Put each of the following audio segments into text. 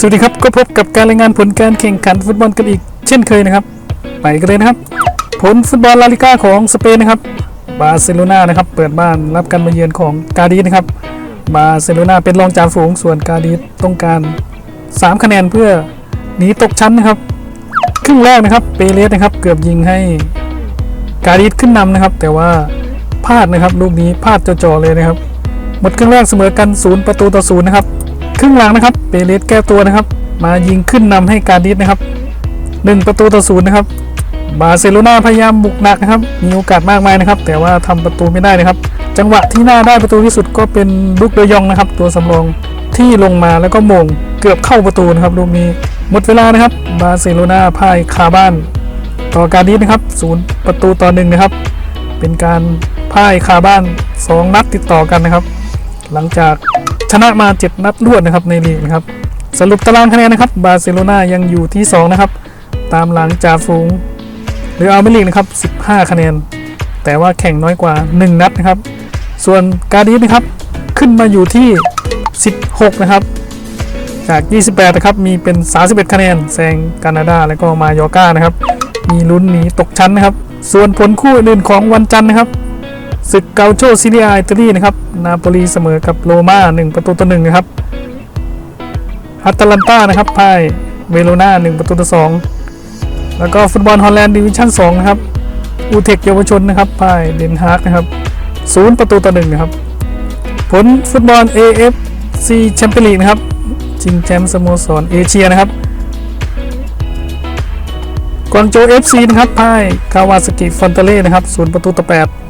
สวัสดีครับ ก็พบกับการรายงานผลการแข่งขันฟุตบอลกันอีกเช่นเคยนะครับ ไปกันเลยนะครับ ผลฟุตบอลลาลิก้าของสเปนนะครับ บาร์เซโลนานะครับ เปิดบ้านรับการมาเยือนของกาดิสนะครับ บาร์เซโลนาเป็นรองจ่าฝูงส่วนกาดิสต้องการ 3 คะแนนเพื่อหนีตกชั้นนะครับ ครึ่งแรกนะครับ เปเรสนะครับ เกือบยิงให้กาดิสขึ้นนำนะครับ แต่ว่าพลาดนะครับลูกนี้พลาดจ่อๆเลยนะครับ หมดครึ่งแรกเสมอกันศูนย์ประตูต่อศูนย์นะครับ ครึ่งหลังนะครับเปเรสแก้ตัวนะครับ มายิงขึ้นนำให้การดิสนะครับหนึ่งประตูต่อศูนย์นะครับบาร์เซโลนาพยายามบุกหนักนะครับ มีโอกาสมากมายนะครับ แต่ว่าทำประตูไม่ได้นะครับ จังหวะที่น่าได้ประตูที่สุดก็เป็นลุกเดยองนะครับ ตัวสำรองที่ลงมาแล้วก็มงเกือบเข้าประตูนะครับลูกนี้หมดเวลานะครับ บาร์เซโลนาพ่ายคาบ้าน ต่อการดิสนะครับศูนย์ประตูต่อหนึ่งนะครับ เป็นการพ่ายคาบ้าน 2 นัดติดต่อกันนะครับ หลังจาก ชนะมา 7 นัดรวดนะครับในลีกนะครับสรุปตารางคะแนนนะครับบาร์เซโลนายังอยู่ที่ 2 นะครับ ตามหลังจ่าฝูงหรืออาไม่ลีกนะครับ 15 คะแนน แต่ว่าแข่งน้อยกว่า 1 นัดนะครับ ส่วนการดิสนะครับขึ้นมาอยู่ที่ 16 นะครับ จาก 28 นะครับ มีเป็น 31 คะแนนแซงแคนาดาและก็มายอร์กานะครับ มีลุ้นหนีตกชั้นนะครับ ส่วนผลคู่อื่นของวันจันทร์นะครับ ศึกเกาโชซิเลียอิตาลีนะครับ นาโปลีเสมอกับโรม่า1ประตูต่อ1นะครับอัตแลนตานะครับพ่ายเวโรนา1ประตูต่อ2แล้วก็ฟุตบอลฮอลแลนด์ดิวิชั่น2นะครับ อูเทคเยาวชนนะครับพ่ายเดนฮาร์กนะครับ0ประตูต่อ1นะครับ ผลฟุตบอล AFC แชมเปี้ยนลีกนะครับชิงแชมป์สโมสรเอเชียนะครับกวางโจว FC นะครับพ่ายคาวาสกิฟอนเตเล่นะครับ0ประตูต่อ8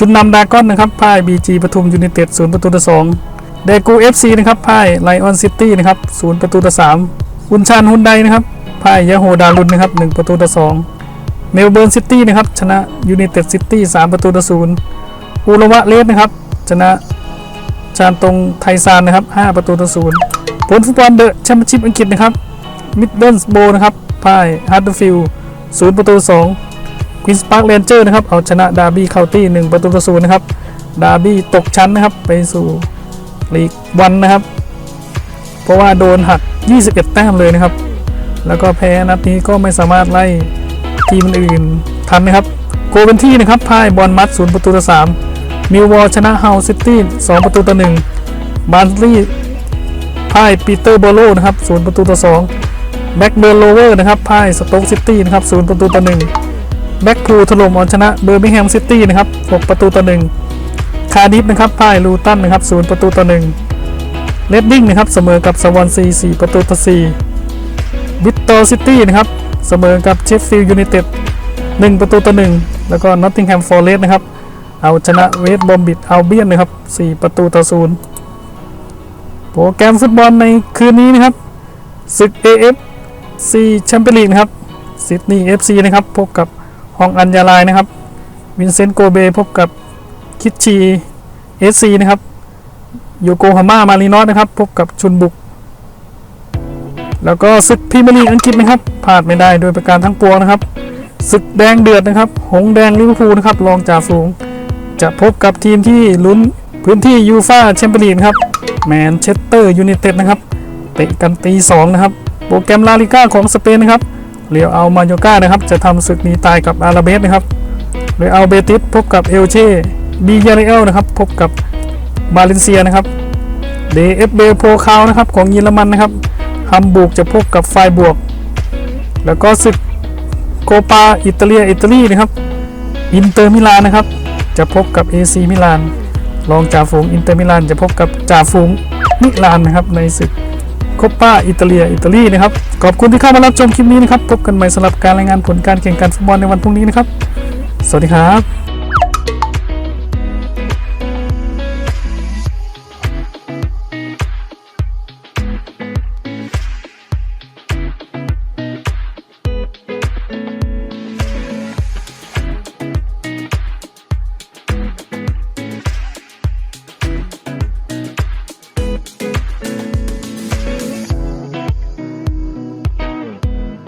ชุนนำดากอนนะครับพ่าย BG ปทุมยูไนเต็ด0ประตูต่อ2เดกู FC นะครับพ่ายไลออนซิตี้นะครับ0ประตูต่อ3อุนชานฮุนไดนะครับพ่ายยาโฮดารุนนะครับ1ประตูต่อ2เมลเบิร์นซิตี้นะครับชนะยูไนเต็ดซิตี้3ประตูต่อ0อูรวะเลสนะครับชนะชานตรงไทซานนะครับ5ประตูต่อ0ผลฟุตบอลเดอะแชมเปี้ยนชิพอังกฤษนะครับมิดเดิลส์โบนะครับพ่ายฮาร์ดฟิลด์ศูนย์ประตูสอง ควีนสปาร์คเรนเจอร์นะครับเอาชนะดาร์บี้เคานตี้หนึ่งประตูต่อศูนย์นะครับดาร์บี้ตกชั้นนะครับไปสู่ลีกวันนะครับ เพราะว่าโดนหัก 21 แต้มเลยนะครับ แล้วก็แพ้นัดนี้ก็ไม่สามารถไล่ทีมอื่นทันนะครับ โกเวนที่นะครับพ่ายบอลมัดศูนย์ประตูต่อสามมิลวอลชนะเฮาซิตี้สองประตูต่อหนึ่งบาร์นลีพ่ายปีเตอร์โบโลนะครับศูนย์ประตูต่อ2แบ็กเบอร์โลเวอร์นะครับพ่ายสโต๊กซิตี้นะครับศูนย์ประตูต่อ1 แบ็กพูถล่มเอาชนะเบอร์มิงแฮมซิตี้นะครับ 6 ประตูต่อ1คาร์ดิฟนะครับพ่ายลูตันนะครับศูนย์ประตูต่อ1เลดดิ้งนะครับเสมอกับสวอนซี 4 ประตูต่อ4วิตตอร์ซิตี้นะครับเสมอกับเชฟฟิลด์ยูไนเต็ด 1 ประตูต่อ1แล้วก็นอตติงแฮมฟอร์เรสต์นะครับ เอาชนะเวสต์บอมบิดเอัลเบียนนะครับ 4 ประตูต่อ0โปรแกรมฟุตบอลในคืนนี้นะครับศึก AFC แชมเปี้ยนลีกนะครับซิดนีย์ FC นะครับพบกับ องอัญญาลายนะครับ วินเซนต์โกเบพบกับคิชี SC นะครับ โยโกฮาม่ามารีนอสนะครับ พบกับชุนบุก แล้วก็ศึกพรีเมียร์ลีกอังกฤษนะครับพลาดไม่ได้โดยประการทั้งปวงนะครับศึกแดงเดือดนะครับ หงแดงลิเวอร์พูลนะครับ รองจ่าฝูง จะพบกับทีมที่ลุ้นพื้นที่ยูฟาแชมเปี้ยนลีกครับ แมนเชสเตอร์ยูไนเต็ดนะครับ เตะกันตีสองนะครับ โปรแกรมลาลิก้าของสเปนนะครับ เรียวเอามาโยก้านะครับ จะทำศึกหนี้ตายกับอาราเบสนะครับเรอัลเบติสพบกับเอลเช่บีเยาเรลนะครับ พบกับบาเลนเซียนะครับเดเอฟเบโพคาวนะครับของเยอรมันนะครับฮัมบูร์กจะพบกับไฟบวก แล้วก็ศึกโกปาอิตาเลียอิตาลีนะครับอินเตอร์มิลานนะครับ จะพบกับเอซีมิลานรองจ่าฝูงอินเตอร์มิลานจะพบกับจ่าฝูงมิลานนะครับในศึก โคปาอิตาเลียอิตาลีนะครับ ขอบคุณที่เข้ามารับชมคลิปนี้นะครับ พบกันใหม่สำหรับการรายงานผลการแข่งขันฟุตบอลในวันพรุ่งนี้นะครับ สวัสดีครับ